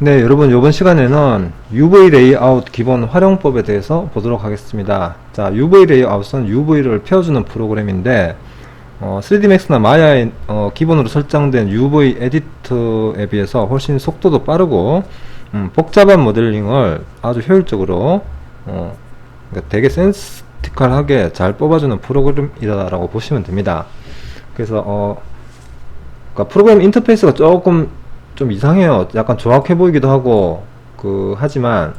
네, 여러분 이번 시간에는 UV 레이아웃 기본 활용법에 대해서 보도록 하겠습니다. 자, UV 레이아웃은 UV를 펴주는 프로그램인데 어, 3D Max나 마야의 어, 기본으로 설정된 UV 에디터에 비해서 훨씬 속도도 빠르고 음, 복잡한 모델링을 아주 효율적으로 어, 그러니까 되게 센스티컬하게 잘 뽑아주는 프로그램이다라고 보시면 됩니다. 그래서 어, 그러니까 프로그램 인터페이스가 조금 좀 이상해요. 약간 조악해 보이기도 하고 그 하지만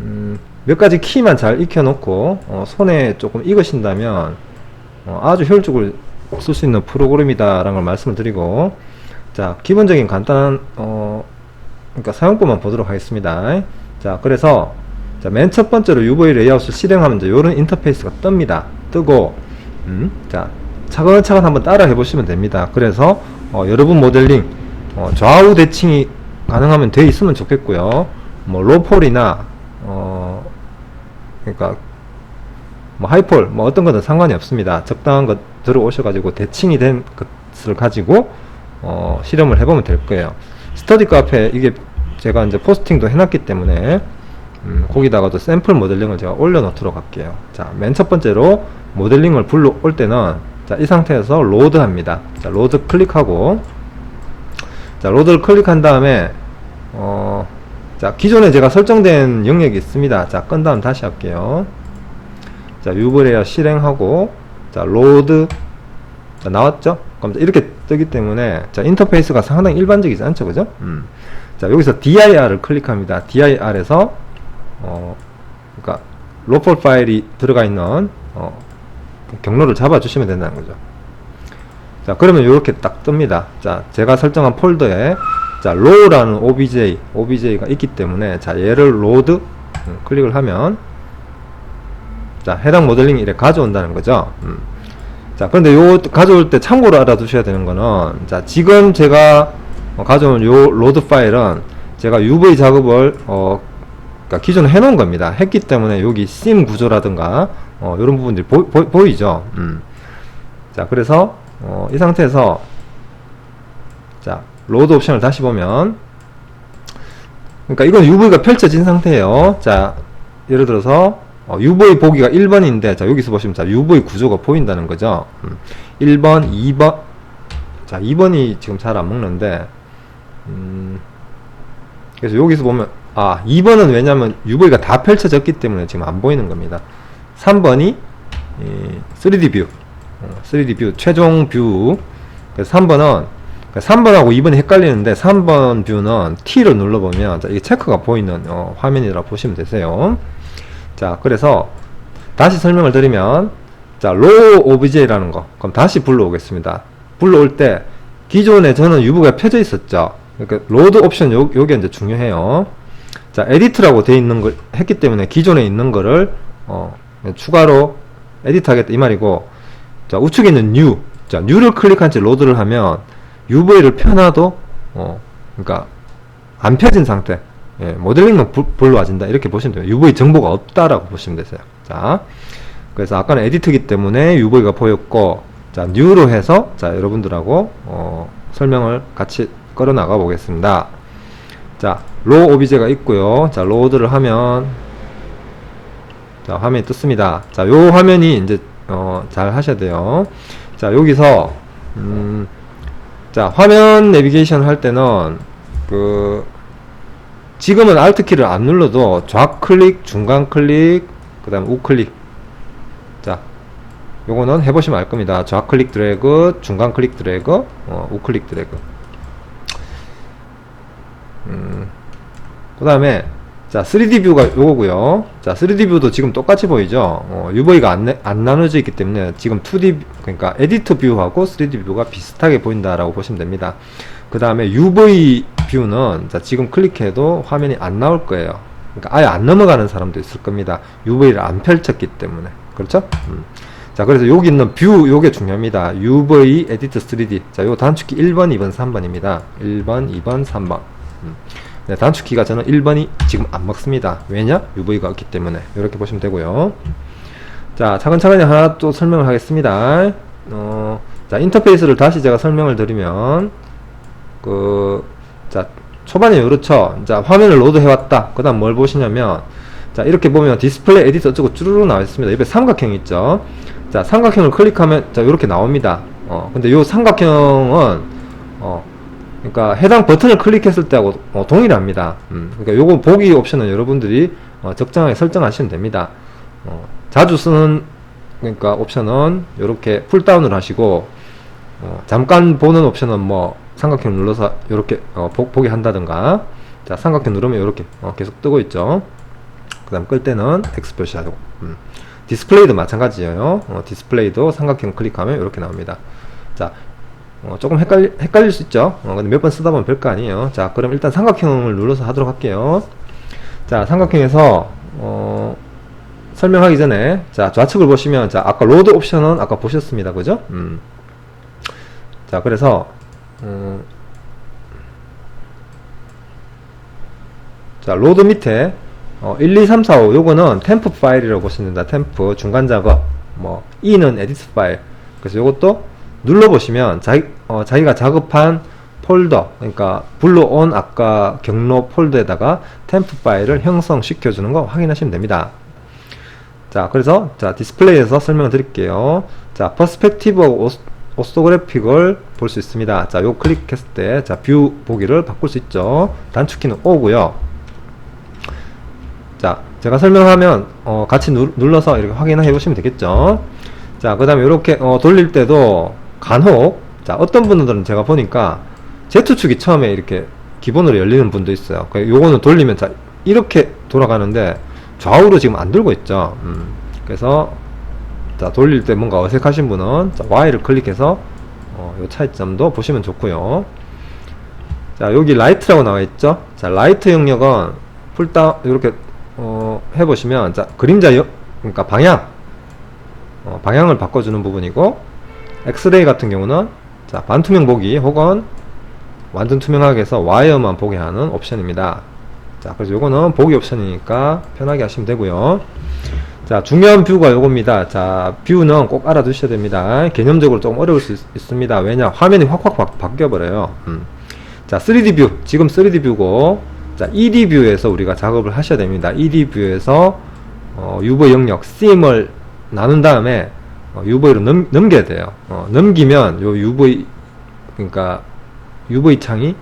음, 몇 가지 키만 잘 익혀놓고 어, 손에 조금 익으신다면 어, 아주 효율적으로 쓸 수 있는 프로그램이다라는 걸 말씀을 드리고 자 기본적인 간단한 어, 그러니까 사용법만 보도록 하겠습니다. 자 그래서 맨첫 번째로 UV 레이아웃을 실행하면 이제 이런 인터페이스가 뜹니다. 뜨고 음, 자 차근차근 한번 따라 해보시면 됩니다. 그래서 어, 여러분 모델링 어, 좌우 대칭이 가능하면 돼 있으면 좋겠고요. 뭐 로폴이나 어 그러니까 뭐 하이폴 뭐 어떤 거든 상관이 없습니다. 적당한 것 들어오셔가지고 대칭이 된 것을 가지고 어 실험을 해보면 될 거예요. 스터디 카페 이게 제가 이제 포스팅도 해놨기 때문에 음, 거기다가도 샘플 모델링을 제가 올려놓도록 할게요. 자, 맨 첫 번째로 모델링을 불러올 때는 자, 이 상태에서 로드 합니다. 자, 로드 클릭하고 자, 로드를 클릭한 다음에, 어, 자, 기존에 제가 설정된 영역이 있습니다. 자, 끈 다음 다시 할게요. 자, 유브레어 실행하고, 자, 로드, 자, 나왔죠? 그럼 이렇게 뜨기 때문에, 자, 인터페이스가 상당히 일반적이지 않죠? 그죠? 음. 자, 여기서 DIR을 클릭합니다. DIR에서, 어, 그니까, 로폴 파일이 들어가 있는, 어, 경로를 잡아 주시면 된다는 거죠. 자 그러면 이렇게 딱 뜹니다 자 제가 설정한 폴더에 자 row라는 obj obj가 있기 때문에 자 얘를 로드 음, 클릭을 하면 자 해당 모델링이 이렇게 가져온다는 거죠 음. 자 그런데 요 가져올 때 참고로 알아두셔야 되는 거는 자 지금 제가 어, 가져온 요 로드 파일은 제가 UV 작업을 어 그러니까 기존에 해놓은 겁니다 했기 때문에 여기 심 구조라든가 어 이런 부분들이 보, 보 이죠 음. 자 그래서 어, 이 상태에서 자 로드 옵션을 다시 보면 그러니까 이건 UV가 펼쳐진 상태예요. 자 예를 들어서 어, UV 보기가 1번인데 자 여기서 보시면 자 UV 구조가 보인다는 거죠. 음, 1번 2번. 자 2번이 지금 잘 안 먹는데 음, 그래서 여기서 보면 아 2번은 왜냐면 UV가 다 펼쳐졌기 때문에 지금 안 보이는 겁니다. 3번이 3D 뷰 3D 뷰, 최종 뷰. 그래서 3번은 3번하고 2번이 헷갈리는데 3번 뷰는 T를 눌러보면 자, 이게 체크가 보이는 어, 화면이라 보시면 되세요. 자, 그래서 다시 설명을 드리면 자, 로우 OBJ라는 거. 그럼 다시 불러오겠습니다. 불러올 때 기존에 저는 유브가 펴져 있었죠. 그러니까 로드 옵션 요, 요게 이제 중요해요. 자, 에디트라고 되어 있는 걸 했기 때문에 기존에 있는 거를 어, 추가로 에디트 하겠다 이 말이고 자, 우측에 있는 new. 자, new를 클릭한 채 로드를 하면 UV를 펴놔도, 어, 그러니까, 안 펴진 상태. 예, 모델링만 불로 와진다. 이렇게 보시면 돼요. UV 정보가 없다라고 보시면 되세요. 자, 그래서 아까는 에디트기 때문에 UV가 보였고, 자, new로 해서, 자, 여러분들하고, 어, 설명을 같이 끌어 나가 보겠습니다. 자, 로 오비제가 있고요. 자, 로드를 하면, 자, 화면이 떴습니다. 자, 요 화면이 이제 어, 잘 하셔야 돼요. 자, 여기서, 음, 자, 화면 내비게이션 할 때는, 그, 지금은 Alt키를 안 눌러도 좌클릭, 중간클릭, 그 다음 우클릭. 자, 요거는 해보시면 알 겁니다. 좌클릭 드래그, 중간클릭 드래그, 어, 우클릭 드래그. 음, 그 다음에, 자, 3D 뷰가 요거고요. 자, 3D 뷰도 지금 똑같이 보이죠? 어, UV가 안, 안 나눠져 있기 때문에 지금 2D, 그러니까 에디터 뷰하고 3D 뷰가 비슷하게 보인다 라고 보시면 됩니다. 그 다음에 UV 뷰는 자, 지금 클릭해도 화면이 안 나올 거예요. 그러니까 아예 안 넘어가는 사람도 있을 겁니다. UV를 안 펼쳤기 때문에. 그렇죠? 음. 자, 그래서 여기 있는 뷰, 요게 중요합니다. UV 에디터 3D. 자, 요 단축키 1번, 2번, 3번입니다. 1번, 2번, 3번. 음. 네, 단축키가 저는 1번이 지금 안 먹습니다. 왜냐? UV가 없기 때문에. 이렇게 보시면 되고요. 자, 차근차근히 하나 또 설명을 하겠습니다. 어, 자, 인터페이스를 다시 제가 설명을 드리면, 그, 자, 초반에 이렇죠. 자, 화면을 로드 해왔다. 그 다음 뭘 보시냐면, 자, 이렇게 보면 디스플레이 에디터 어쩌고 쭈루루 나와 있습니다. 옆에 삼각형 있죠. 자, 삼각형을 클릭하면, 자, 이렇게 나옵니다. 어, 근데 요 삼각형은, 어, 그러니까 해당 버튼을 클릭했을 때하고 어, 동일합니다. 음, 그러니까 요거 보기 옵션은 여러분들이 어, 적정하게 설정하시면 됩니다. 어, 자주 쓰는 그러니까 옵션은 이렇게 풀 다운을 하시고 어, 잠깐 보는 옵션은 뭐 삼각형 눌러서 이렇게 어, 보, 보게 한다든가 자 삼각형 누르면 이렇게 어, 계속 뜨고 있죠. 그 다음 끌 때는 X 표시하고 음. 디스플레이도 마찬가지예요. 어, 디스플레이도 삼각형 클릭하면 이렇게 나옵니다. 자 어, 조금 헷갈리, 헷갈릴 수 있죠. 어, 근데 몇 번 쓰다 보면 별거 아니에요. 자, 그럼 일단 삼각형을 눌러서 하도록 할게요. 자, 삼각형에서, 어, 설명하기 전에, 자, 좌측을 보시면, 자, 아까 로드 옵션은 아까 보셨습니다. 그죠? 음. 자, 그래서, 음, 자, 로드 밑에, 어, 1, 2, 3, 4, 5, 요거는 템프 파일이라고 보시면 됩니다. 템프, 중간 작업, 뭐, E는 에디트 파일. 그래서 요것도 눌러보시면 자기, 어, 자기가 작업한 폴더 그러니까 블루온 아까 경로 폴더에다가 템프 파일을 형성시켜 주는 거 확인하시면 됩니다. 자 그래서 자 디스플레이에서 설명을 드릴게요. 자 퍼스펙티브 오스토그래픽을 볼 수 있습니다. 자 요 클릭했을 때 자 뷰 보기를 바꿀 수 있죠. 단축키는 O고요. 자 제가 설명하면 어, 같이 누, 눌러서 이렇게 확인해 보시면 되겠죠. 자 그 다음에 이렇게 어, 돌릴 때도 간혹 자 어떤 분들은 제가 보니까 Z축이 처음에 이렇게 기본으로 열리는 분도 있어요. 그 요거는 돌리면 자 이렇게 돌아가는데 좌우로 지금 안 돌고 있죠. 음, 그래서 자 돌릴 때 뭔가 어색하신 분은 자, Y를 클릭해서 어, 요 차이점도 보시면 좋고요. 자 여기 라이트라고 나와 있죠? 자 라이트 영역은 풀다 이렇게 어, 해보시면 자 그림자 여, 그러니까 방향 어, 방향을 바꿔주는 부분이고 엑스레이 같은 경우는 자 반투명 보기 혹은 완전 투명하게 해서 와이어만 보게 하는 옵션입니다. 자 그래서 요거는 보기 옵션이니까 편하게 하시면 되고요. 자 중요한 뷰가 요겁니다. 자 뷰는 꼭 알아두셔야 됩니다. 개념적으로 좀 어려울 수 있, 습니다. 왜냐 화면이 확확 바, 바뀌어 버려요. 음. 자 3D 뷰. 지금 3D 뷰고 자 2D 뷰에서 우리가 작업을 하셔야 됩니다. 2D 뷰에서 어, UV 영역 CM을 나눈 다음에 어, UV로 넘, 넘겨야 돼요. 어, 넘기면 요 UV 그러니까 UV 창이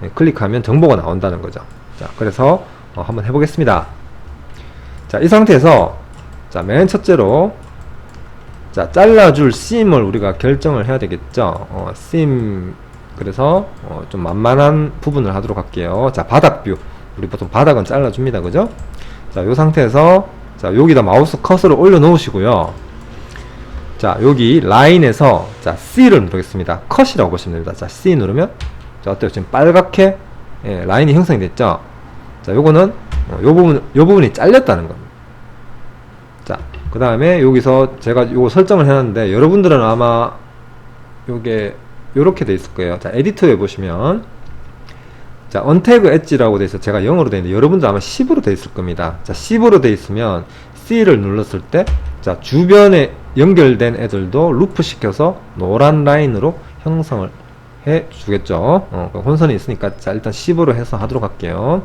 네, 클릭하면 정보가 나온다는 거죠. 자, 그래서 어, 한번 해보겠습니다. 자, 이 상태에서 자, 맨 첫째로 자, 잘라줄 심을 우리가 결정을 해야 되겠죠. 어, 심 그래서 어, 좀 만만한 부분을 하도록 할게요. 자, 바닥 뷰. 우리 보통 바닥은 잘라줍니다. 그죠? 자, 이 상태에서 자, 여기다 마우스 커서를 올려 놓으시고요. 자 여기 라인에서 자 C를 누르겠습니다. 컷이라고 보시면 됩니다. 자 C 누르면 자 어때요? 지금 빨갛게 예, 라인이 형성이 됐죠? 자 요거는 어, 요 부분 요 부분이 잘렸다는 겁니다. 자 그 다음에 여기서 제가 요거 설정을 해 놨는데 여러분들은 아마 요게 요렇게 돼 있을 거예요. 자 에디터에 보시면 자 언태그 엣지라고 돼 있어 제가 0으로 돼 있는데 여러분들 아마 10으로 돼 있을 겁니다. 자 10으로 돼 있으면 C를 눌렀을 때 자 주변에 연결된 애들도 루프 시켜서 노란 라인으로 형성을 해 주겠죠. 어, 혼선이 있으니까 자 일단 10으로 해서 하도록 할게요.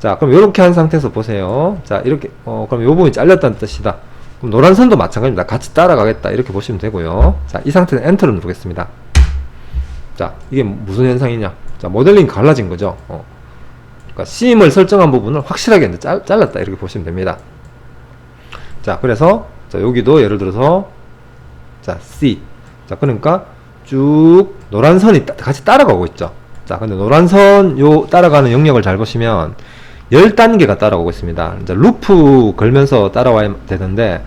자 그럼 이렇게 한 상태에서 보세요. 자 이렇게 어 그럼 요 부분이 잘렸다는 뜻이다. 그럼 노란 선도 마찬가지입니다. 같이 따라가겠다. 이렇게 보시면 되고요. 자 이 상태는 엔터를 누르겠습니다. 자 이게 무슨 현상이냐? 자 모델링 갈라진 거죠. 어. 그러니까 심을 설정한 부분을 확실하게 잘, 잘랐다. 이렇게 보시면 됩니다 자 그래서 자, 여기도 예를 들어서 자, C. 자, 그러니까 쭉 노란 선이 따, 같이 따라가고 있죠. 자, 근데 노란 선 요 따라가는 영역을 잘 보시면 10단계가 따라오고 있습니다. 이제 루프 걸면서 따라와야 되는데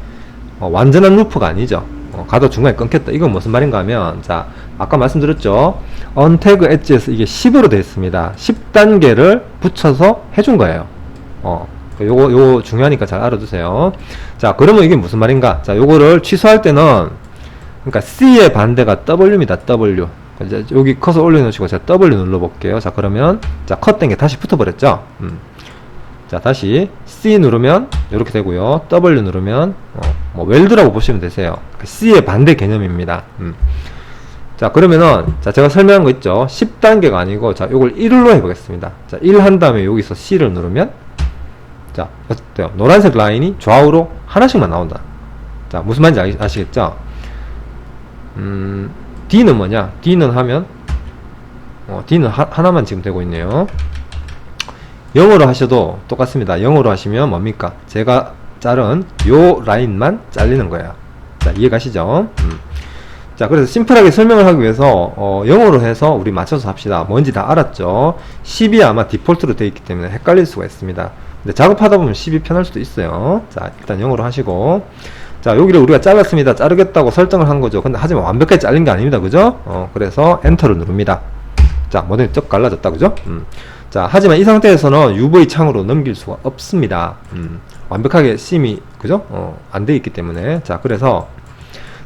어, 완전한 루프가 아니죠. 어, 가도 중간에 끊겼다. 이건 무슨 말인가 하면 자, 아까 말씀드렸죠. 언태그 엣지에서 이게 10으로 되어 있습니다. 10단계를 붙여서 해준 거예요. 어, 그 요거 요거 중요하니까 잘 알아두세요. 자, 그러면 이게 무슨 말인가? 자, 요거를 취소할 때는 그러니까 C의 반대가 W입니다. W. 이제 여기 컷을 올려놓으시고 제가 W 눌러볼게요. 자, 그러면 자, 컷된 게 다시 붙어버렸죠? 음. 자, 다시 C 누르면 이렇게 되고요. W 누르면 어, 뭐 웰드라고 보시면 되세요. 그 C의 반대 개념입니다. 음. 자, 그러면은, 자, 제가 설명한 거 있죠? 10단계가 아니고, 자, 요걸 1로 해보겠습니다. 자, 1 한 다음에 여기서 C를 누르면, 자, 어때요? 노란색 라인이 좌우로 하나씩만 나온다. 자, 무슨 말인지 아시, 겠죠 음, D는 뭐냐? D는 하면, 어, D는 하, 하나만 지금 되고 있네요. 영어로 하셔도 똑같습니다. 영어로 하시면 뭡니까? 제가 자른 요 라인만 잘리는 거예요. 자, 이해가시죠? 음. 자, 그래서 심플하게 설명을 하기 위해서 어, 영어로 해서 우리 맞춰서 합시다. 뭔지 다 알았죠? 10이 아마 디폴트로 되어 있기 때문에 헷갈릴 수가 있습니다. 근데 작업하다 보면 10이 편할 수도 있어요. 자, 일단 영어로 하시고 자, 여기를 우리가 잘랐습니다. 자르겠다고 설정을 한 거죠. 근데 하지만 완벽하게 잘린 게 아닙니다. 그죠? 어, 그래서 엔터를 누릅니다. 자, 모델이 쩍 갈라졌다. 그죠? 음. 자, 하지만 이 상태에서는 UV 창으로 넘길 수가 없습니다. 음. 완벽하게 심이, 그죠? 어, 안 돼 있기 때문에. 자, 그래서,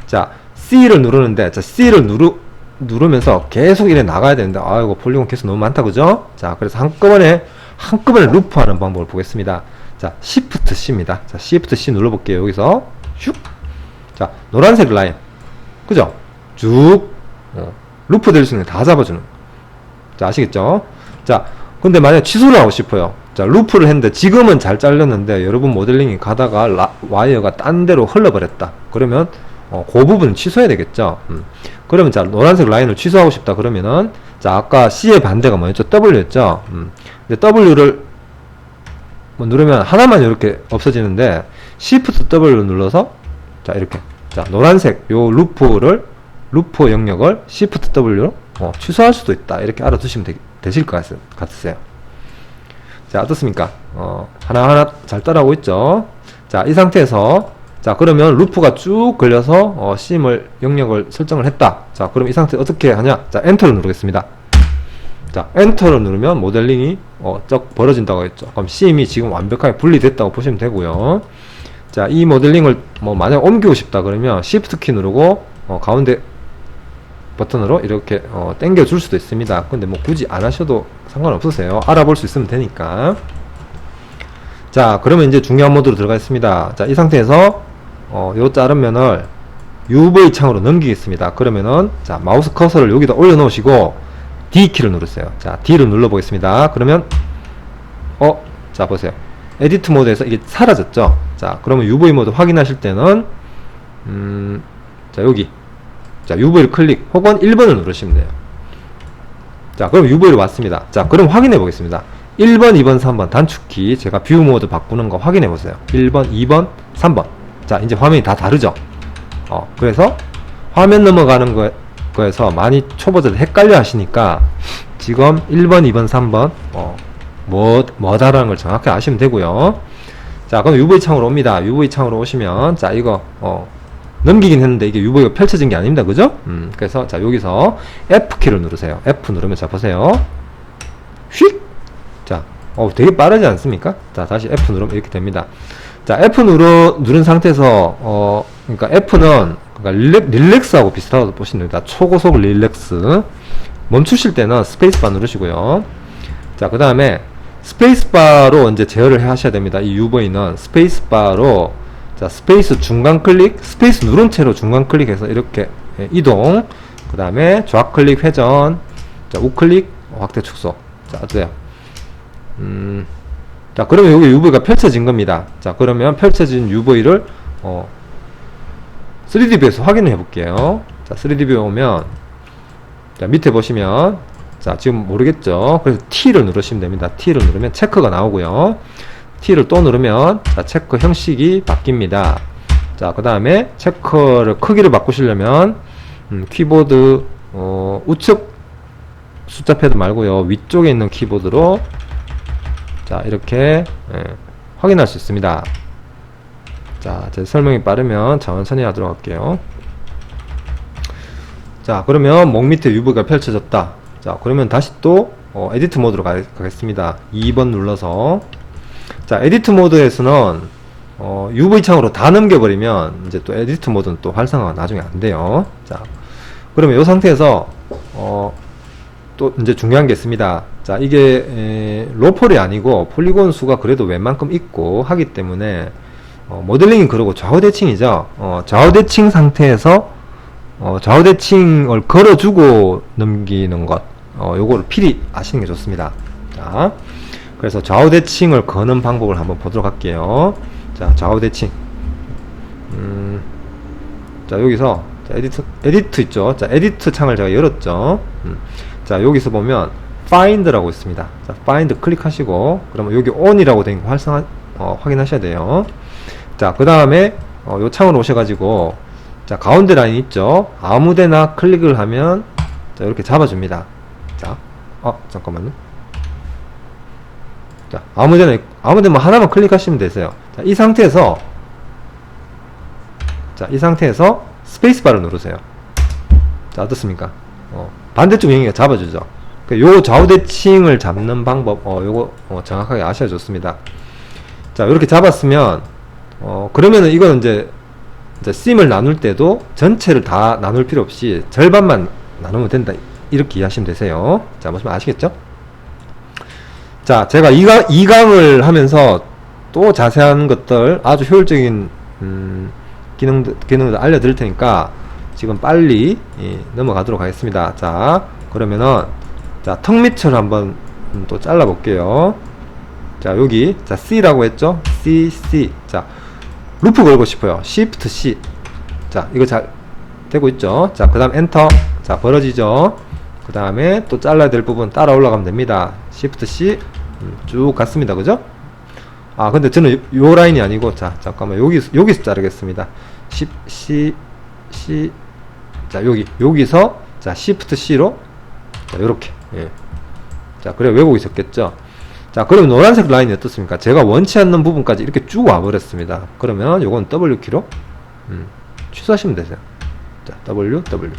자, C를 누르는데, 자, C를 누르, 누르면서 계속 이래 나가야 되는데, 아이고, 폴리곤 계속 너무 많다. 그죠? 자, 그래서 한꺼번에, 한꺼번에 루프하는 방법을 보겠습니다. 자, Shift C입니다. 자, Shift C 눌러볼게요. 여기서, 슉. 자, 노란색 라인. 그죠? 쭉, 어, 루프 될 수 있는 다 잡아주는. 자, 아시겠죠? 자, 근데 만약 취소를 하고 싶어요. 자, 루프를 했는데 지금은 잘 잘렸는데 여러분 모델링이 가다가 라, 와이어가 딴 데로 흘러버렸다. 그러면 어, 그 부분 취소해야 되겠죠. 음. 그러면 자, 노란색 라인을 취소하고 싶다. 그러면은 자, 아까 C의 반대가 뭐였죠? W였죠. 음. 근데 W를 뭐 누르면 하나만 이렇게 없어지는데 Shift W 눌러서 자, 이렇게 자, 노란색 요 루프를 루프 영역을 Shift W로 어, 취소할 수도 있다. 이렇게 알아두시면 되, 되실 것 같, 같으세요. 자, 어떻습니까? 어, 하나하나 잘 따라오고 있죠? 자, 이 상태에서, 자, 그러면 루프가 쭉 걸려서, 어, 심을, 영역을 설정을 했다. 자, 그럼 이 상태 어떻게 하냐? 자, 엔터를 누르겠습니다. 자, 엔터를 누르면 모델링이, 어, 쩍 벌어진다고 했죠. 그럼 심이 지금 완벽하게 분리됐다고 보시면 되고요. 자, 이 모델링을, 뭐, 만약 옮기고 싶다 그러면, Shift 키 누르고, 어, 가운데 버튼으로 이렇게 어, 당겨 줄 수도 있습니다. 근데 뭐 굳이 안 하셔도 상관없으세요. 알아볼 수 있으면 되니까. 자 그러면 이제 중요한 모드로 들어가겠습니다. 자 이 상태에서 어, 요 자른 면을 UV 창으로 넘기겠습니다. 그러면은 자 마우스 커서를 여기다 올려 놓으시고 D키를 누르세요 자 D를 눌러 보겠습니다 그러면 어 자 보세요 에디트 모드에서 이게 사라졌죠 자 그러면 UV 모드 확인하실 때는 음 자 여기 자, UV를 클릭 혹은 1번을 누르시면 돼요. 자, 그럼 UV로 왔습니다. 자, 그럼 확인해 보겠습니다. 1번, 2번, 3번 단축키 제가 뷰 모드 바꾸는 거 확인해 보세요. 1번, 2번, 3번. 자, 이제 화면이 다 다르죠? 어, 그래서 화면 넘어가는 거, 거에서 많이 초보자들 헷갈려 하시니까 지금 1번, 2번, 3번 어, 뭐, 뭐다라는 걸 정확히 아시면 되고요. 자, 그럼 UV 창으로 옵니다. UV 창으로 오시면 자, 이거 어, 넘기긴 했는데 이게 UV가 펼쳐진 게 아닙니다. 그죠? 음, 그래서 자 여기서 F키를 누르세요. F 누르면 자 보세요. 휙! 자, 어, 되게 빠르지 않습니까? 자, 다시 F 누르면 이렇게 됩니다. 자, F 누르, 누른 상태에서, 어, 그러니까 F는, 그러니까 릴렉, 릴렉 스하고 비슷하다고 보시면 됩니다. 초고속 릴렉스. 멈추실 때는 스페이스바 누르시고요. 자, 그 다음에 스페이스바로 이제 제어를 하셔야 됩니다. 이 UV는 스페이스바로 자 스페이스 중간 클릭 스페이스 누른 채로 중간 클릭해서 이렇게 예, 이동 그 다음에 좌 클릭 회전 자 우클릭 확대 축소 자 어때요 음, 자 그러면 여기 UV가 펼쳐진 겁니다 자 그러면 펼쳐진 UV를 어, 3D뷰에서 확인해 볼게요 자 3D뷰 오면 자 밑에 보시면 자 지금 모르겠죠 그래서 T를 누르시면 됩니다 T를 누르면 체크가 나오고요 T를 또 누르면 자, 체크 형식이 바뀝니다. 자, 그 다음에 체크를 크기를 바꾸시려면 음, 키보드 어, 우측 숫자 패드 말고요. 위쪽에 있는 키보드로 자, 이렇게 예, 확인할 수 있습니다. 자, 제 설명이 빠르면 천천히 하도록 할게요. 자, 그러면 목 밑에 UV가 펼쳐졌다. 자, 그러면 다시 또 어, 에디트 모드로 가, 가겠습니다. 2번 눌러서 자, 에디트 모드에서는 어, UV 창으로 다 넘겨버리면 이제 또 에디트 모드는 또 활성화가 나중에 안 돼요. 자, 그러면 이 상태에서 어, 또 이제 중요한 게 있습니다. 자, 이게 에, 로폴이 아니고 폴리곤 수가 그래도 웬만큼 있고 하기 때문에 어, 모델링이 그러고 좌우 대칭이죠. 어, 좌우 대칭 상태에서 어, 좌우 대칭을 걸어주고 넘기는 것, 어, 요거를 필히 아시는 게 좋습니다. 자, 그래서 좌우 대칭을 거는 방법을 한번 보도록 할게요. 자, 좌우 대칭. 음, 자, 여기서, 자, 에디트, 에디트 있죠? 자, 에디트 창을 제가 열었죠? 음, 자, 여기서 보면, find라고 있습니다. 자, find 클릭하시고, 그러면 여기 on이라고 된 거 활성화, 어, 확인하셔야 돼요. 자, 그 다음에, 어, 요 창으로 오셔가지고, 자, 가운데 라인 있죠? 아무데나 클릭을 하면, 자, 이렇게 잡아줍니다. 자, 어, 잠깐만요. 자, 아무데나, 아무데나 하나만 클릭하시면 되세요. 자, 이 상태에서, 자, 이 상태에서 스페이스바를 누르세요. 자, 어떻습니까? 어, 반대쪽 영역에 잡아주죠. 그요 좌우 대칭을 잡는 방법, 어, 요거, 어, 정확하게 아셔야 좋습니다. 자, 이렇게 잡았으면, 어, 그러면은 이거는 이제, 이제 심을 나눌 때도 전체를 다 나눌 필요 없이 절반만 나누면 된다. 이렇게 이해하시면 되세요. 자, 말 아시겠죠? 자, 제가 이강, 이강을 하면서 또 자세한 것들, 아주 효율적인, 음, 기능, 기능을 알려드릴 테니까 지금 빨리 예, 넘어가도록 하겠습니다. 자, 그러면은, 자, 턱 밑을 한번 음, 또 잘라 볼게요. 자, 여기, 자, C라고 했죠? C, C. 자, 루프 걸고 싶어요. Shift C. 자, 이거 잘 되고 있죠? 자, 그 다음 엔터. 자, 벌어지죠? 그 다음에 또 잘라야 될 부분 따라 올라가면 됩니다. Shift C. 음, 쭉 갔습니다. 그죠? 아, 근데 저는 요, 요 라인이 아니고, 자, 잠깐만. 여기, 여기서 자르겠습니다. C, C, C. 자, 여기, 여기서, 자, Shift C로, 자, 요렇게. 예. 자, 그래, 왜곡이 있었겠죠? 자, 그럼 노란색 라인이 어떻습니까? 제가 원치 않는 부분까지 이렇게 쭉 와버렸습니다. 그러면 요건 W키로, 음, 취소하시면 되세요. 자, W, W.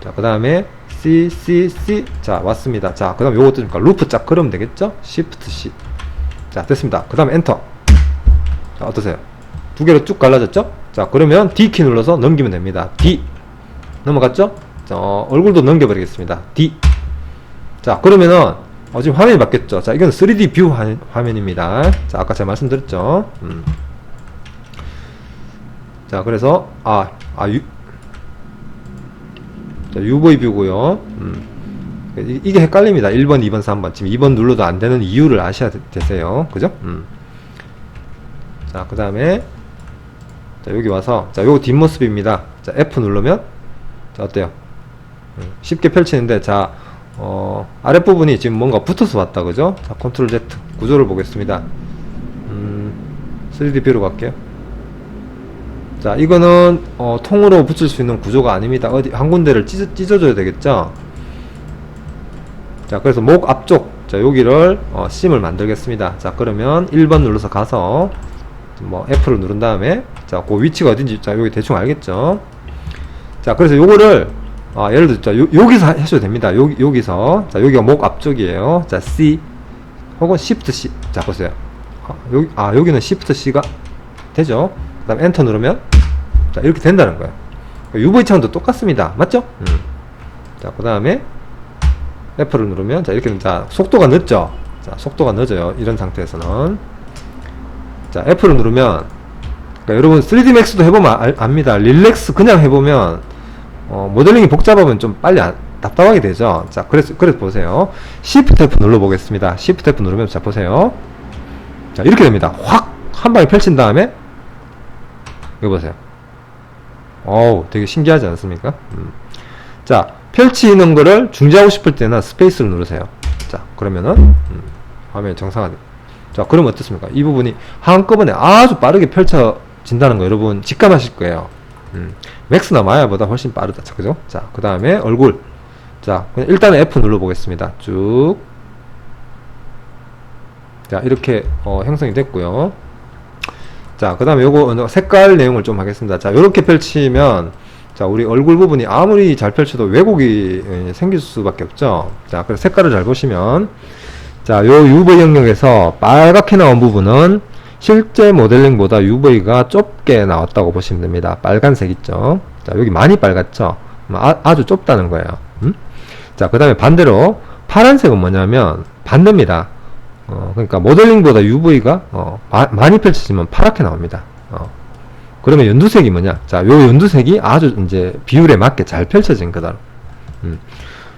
자, 그 다음에 C, C, C. 자, 왔습니다. 자, 그 다음 요거 어떻습니까? 루프 쫙 걸으면 되겠죠? Shift C. 자, 됐습니다. 그 다음 엔터. 자, 어떠세요? 두 개로 쭉 갈라졌죠? 자, 그러면 D키 눌러서 넘기면 됩니다. D. 넘어갔죠? 자, 어, 얼굴도 넘겨버리겠습니다. D. 자, 그러면은, 어, 지금 화면이 바뀌었죠? 자, 이건 3D 뷰 화, 화면입니다. 자, 아까 제가 말씀드렸죠? 음. 자, 그래서, 아, 아, 유, 자, UV 뷰고요 음. 이- 이게 헷갈립니다. 1번, 2번, 3번. 지금 2번 눌러도 안 되는 이유를 아셔야 되, 되세요. 그죠? 음. 자, 그 다음에, 자, 여기 와서, 자, 요거 뒷모습입니다. 자, F 누르면, 자, 어때요? 음, 쉽게 펼치는데, 자, 어, 아랫부분이 지금 뭔가 붙어서 왔다, 그죠? 자, 컨트롤 Z. 구조를 보겠습니다. 음, 3D 뷰로 갈게요. 자, 이거는, 어, 통으로 붙일 수 있는 구조가 아닙니다. 어디, 한 군데를 찢어, 찢어 줘야 되겠죠? 자, 그래서 목 앞쪽, 자, 여기를, 어, 심을 만들겠습니다. 자, 그러면 1번 눌러서 가서, 뭐, F를 누른 다음에, 자, 그 위치가 어딘지, 자, 여기 대충 알겠죠? 자, 그래서 요거를, 아, 예를 들어, 자, 요, 여기서 하- 하셔도 됩니다. 여기, 여기서. 자, 여기가 목 앞쪽이에요. 자, C. 혹은 Shift C. 자, 보세요. 아, 여기, 아, 여기는 Shift C가 되죠? 그 다음 엔터 누르면, 자, 이렇게 된다는 거예요. UV 창도 똑같습니다. 맞죠? 음. 자, 그 다음에, F를 누르면, 자, 이렇게 자, 속도가 늦죠? 자, 속도가 늦어요. 이런 상태에서는. 자, F를 누르면, 그러니까 여러분 3D Max도 해보면 알, 압니다. 릴렉스 그냥 해보면, 어, 모델링이 복잡하면 좀 빨리 안- 답답하게 되죠. 자, 그래서, 그래서 보세요. Shift F 눌러 보겠습니다. Shift F 누르면, 자, 보세요. 자, 이렇게 됩니다. 확! 한 방에 펼친 다음에, 이거 보세요. 어우, 되게 신기하지 않습니까? 음. 자, 펼치는 거를 중지하고 싶을 때는 스페이스를 누르세요. 자, 그러면은, 음, 화면이 정상화돼. 자, 그럼 어떻습니까? 이 부분이 한꺼번에 아주 빠르게 펼쳐진다는 거 여러분 직감하실 거예요. 음, 맥스나 마야보다 훨씬 빠르다. 자, 그죠? 자, 그 다음에 얼굴. 자, 그냥 일단은 F 눌러보겠습니다. 쭉. 자, 이렇게 어, 형성이 됐고요. 자, 그 다음에 요거 어, 색깔 내용을 좀 하겠습니다. 자, 요렇게 펼치면 자, 우리 얼굴 부분이 아무리 잘 펼쳐도 왜곡이 예, 생길 수밖에 없죠. 자, 그래서 색깔을 잘 보시면 자, 요 UV 영역에서 빨갛게 나온 부분은 실제 모델링보다 UV가 좁게 나왔다고 보시면 됩니다. 빨간색 있죠. 자, 여기 많이 빨갛죠. 아, 아주 좁다는 거예요. 음? 자, 그 다음에 반대로 파란색은 뭐냐면 반대입니다. 어, 그러니까 모델링보다 UV가 어, 마- 많이 펼쳐지면 파랗게 나옵니다. 어. 그러면 연두색이 뭐냐? 자, 요 연두색이 아주 이제 비율에 맞게 잘 펼쳐진 거다. 음.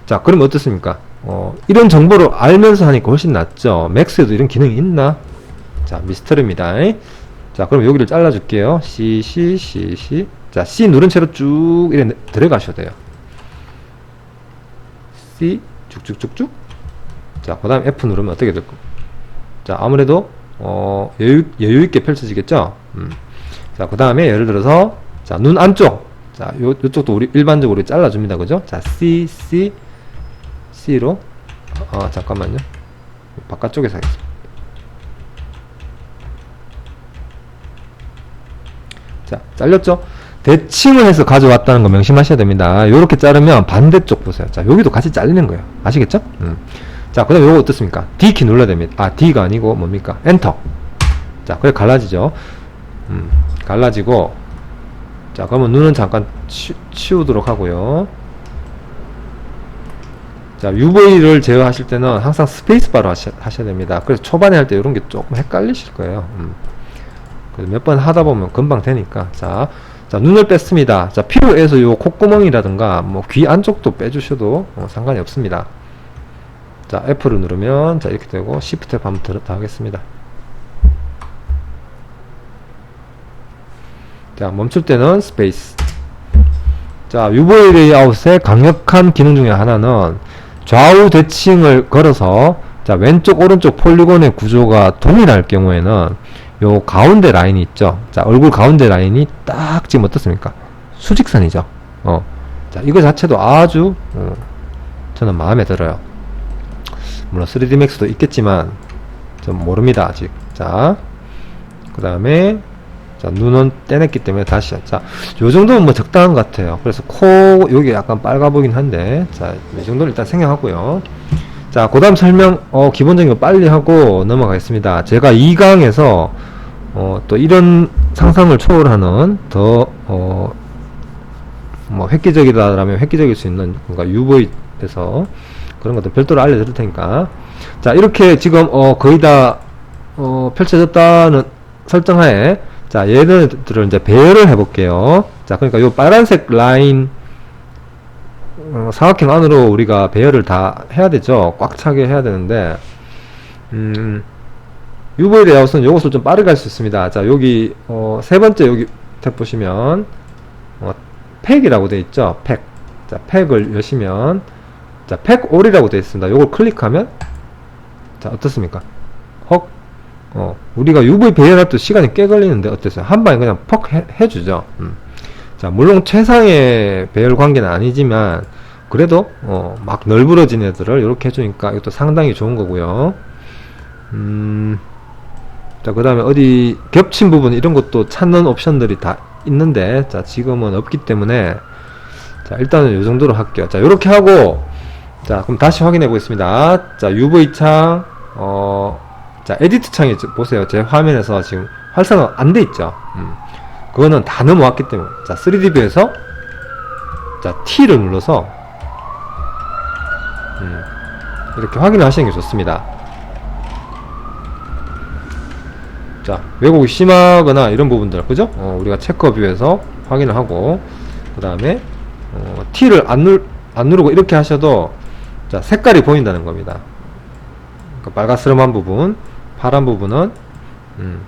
자, 그러면 어떻습니까? 어, 이런 정보를 알면서 하니까 훨씬 낫죠. 맥스에도 이런 기능이 있나? 자, 미스터리입니다. 자, 그럼 여기를 잘라줄게요. C, C, C, C. 자, C 누른 채로 쭉 이래 들어가셔야 돼요. C, 쭉쭉쭉쭉. 자, 그 다음 F 누르면 어떻게 될까? 자, 아무래도, 어, 여유, 여유있게 펼쳐지겠죠? 음. 자, 그 다음에 예를 들어서, 자, 눈 안쪽. 자, 요, 요쪽도 우리 일반적으로 잘라줍니다. 그죠? 자, C, C, C로. 아, 잠깐만요. 바깥쪽에서 하겠습니다. 자, 잘렸죠? 대칭을 해서 가져왔다는 거 명심하셔야 됩니다. 요렇게 자르면 반대쪽 보세요. 자, 여기도 같이 잘리는 거예요. 아시겠죠? 음. 자, 그 다음에 요거 어떻습니까? D키 눌러야 됩니다. 아, D가 아니고 뭡니까? 엔터. 자, 그래 갈라지죠? 음, 갈라지고, 자, 그러면 눈은 잠깐 치, 치우도록 하고요. 자, UV를 제어하실 때는 항상 스페이스바로 하셔, 하셔야 됩니다. 그래서 초반에 할 때 이런 게 조금 헷갈리실 거예요. 음. 몇 번 하다 보면 금방 되니까. 자, 자, 눈을 뺐습니다. 자, 필요해서 요 콧구멍이라든가, 뭐, 귀 안쪽도 빼주셔도 어, 상관이 없습니다. 자, F를 누르면, 자, 이렇게 되고, Shift 한번 더, 더 하겠습니다. 자, 멈출 때는 스페이스. 자, UV 레이아웃의 강력한 기능 중에 하나는 좌우 대칭을 걸어서, 자, 왼쪽, 오른쪽 폴리곤의 구조가 동일할 경우에는 요 가운데 라인이 있죠. 자, 얼굴 가운데 라인이 딱 지금 어떻습니까? 수직선이죠. 어. 자, 이거 자체도 아주, 어, 저는 마음에 들어요. 물론 3D Max도 있겠지만, 좀 모릅니다, 아직. 자, 그 다음에, 자, 눈은 떼냈기 때문에 다시, 자, 요 정도면 뭐 적당한 것 같아요. 그래서 코, 여기 약간 빨가 보긴 한데, 자, 이 정도는 일단 생략하고요. 자, 그 다음 설명, 어, 기본적인 거 빨리 하고 넘어가겠습니다. 제가 2강에서, 어, 또 이런 상상을 초월하는 더, 어, 뭐, 획기적이다라면 획기적일 수 있는, 뭔가 UV에서 그런 것들 별도로 알려드릴 테니까. 자, 이렇게 지금, 어, 거의 다, 어, 펼쳐졌다는 설정하에, 자, 얘네들을 이제 배열을 해볼게요. 자, 그러니까 요 빨간색 라인, 어, 사각형 안으로 우리가 배열을 다 해야 되죠. 꽉 차게 해야 되는데, 음, UV 레이아웃은 이것을 좀 빠르게 할 수 있습니다. 자, 여기, 어, 세 번째 여기 탭 보시면, 어, 팩이라고 되어 있죠. 팩. 자, 팩을 여시면, 자, 팩 올이라고 되어 있습니다. 요걸 클릭하면, 자, 어떻습니까? 헉, 어, 우리가 UV 배열할 때 시간이 꽤 걸리는데 어땠어요? 한 방에 그냥 퍽 해, 해주죠. 음. 자, 물론 최상의 배열 관계는 아니지만, 그래도, 어, 막 널브러진 애들을 이렇게 해주니까 이것도 상당히 좋은 거고요. 음, 자, 그 다음에 어디 겹친 부분 이런 것도 찾는 옵션들이 다 있는데, 자, 지금은 없기 때문에, 자, 일단은 이 정도로 할게요. 자, 이렇게 하고, 자, 그럼 다시 확인해 보겠습니다. 자, UV 창, 어, 자, 에디트 창이 보세요. 제 화면에서 지금 활성화 안 돼 있죠. 음. 그거는 다 넘어왔기 때문에. 자, 3D뷰에서, 자, T를 눌러서, 음, 이렇게 확인을 하시는 게 좋습니다. 자, 왜곡이 심하거나 이런 부분들, 그죠? 어, 우리가 체커 뷰에서 확인을 하고, 그 다음에, 어, T를 안, 누, 안 누르고 이렇게 하셔도, 자, 색깔이 보인다는 겁니다. 그 빨가스름한 부분, 파란 부분은, 음,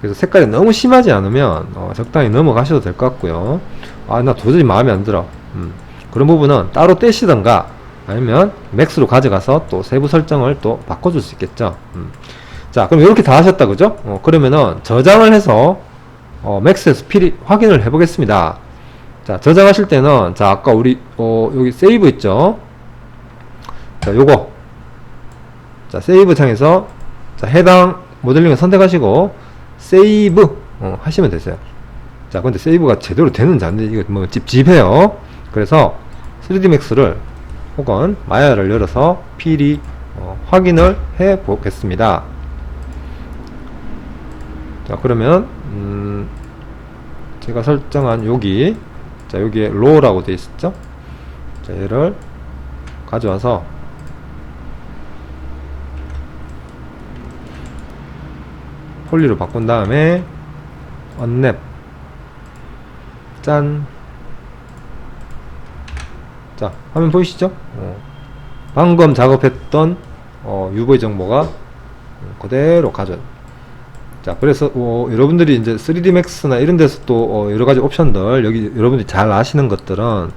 그래서 색깔이 너무 심하지 않으면, 어, 적당히 넘어가셔도 될 것 같고요. 아, 나 도저히 마음에 안 들어. 음, 그런 부분은 따로 떼시던가, 아니면 맥스로 가져가서 또 세부 설정을 또 바꿔줄 수 있겠죠. 음. 자, 그럼 이렇게 다 하셨다, 그죠? 어, 그러면은 저장을 해서 어, 맥스에서 필히 확인을 해 보겠습니다. 자, 저장하실 때는 자, 아까 우리 어, 여기 세이브 있죠? 자, 요거 자, 세이브 창에서 자, 해당 모델링을 선택하시고 세이브 어, 하시면 되세요. 자, 근데 세이브가 제대로 되는지 안 되는지 이거 뭐 찝찝해요. 그래서 3D Max를 혹은 마야를 열어서 필히 어, 확인을 해 보겠습니다. 자 그러면 음, 제가 설정한 여기 자 여기에 로우라고 되어 있었죠 자 얘를 가져와서 폴리로 바꾼 다음에 언랩 짠. 자, 화면 보이시죠? 어, 방금 작업했던 어, UV 정보가 그대로 가져. 자, 그래서 어, 여러분들이 이제 3D Max나 이런 데서 또 어, 여러 가지 옵션들 여기 여러분들이 잘 아시는 것들은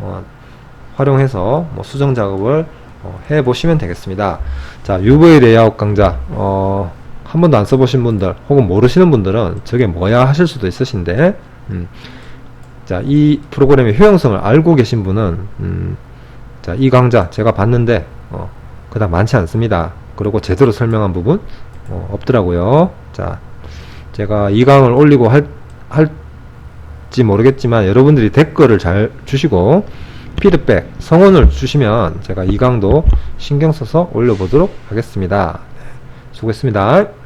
어, 활용해서 뭐 수정 작업을 어, 해 보시면 되겠습니다. 자, UV 레이아웃 강좌 어, 한 번도 안 써보신 분들 혹은 모르시는 분들은 저게 뭐야 하실 수도 있으신데 음, 자, 이 프로그램의 효용성을 알고 계신 분은 음, 자, 이 강좌 제가 봤는데 어, 그닥 많지 않습니다. 그리고 제대로 설명한 부분 어, 없더라고요. 자, 제가 이 강을 올리고 할, 할지 모르겠지만 여러분들이 댓글을 잘 주시고 피드백, 성원을 주시면 제가 이 강도 신경 써서 올려보도록 하겠습니다. 네, 수고했습니다.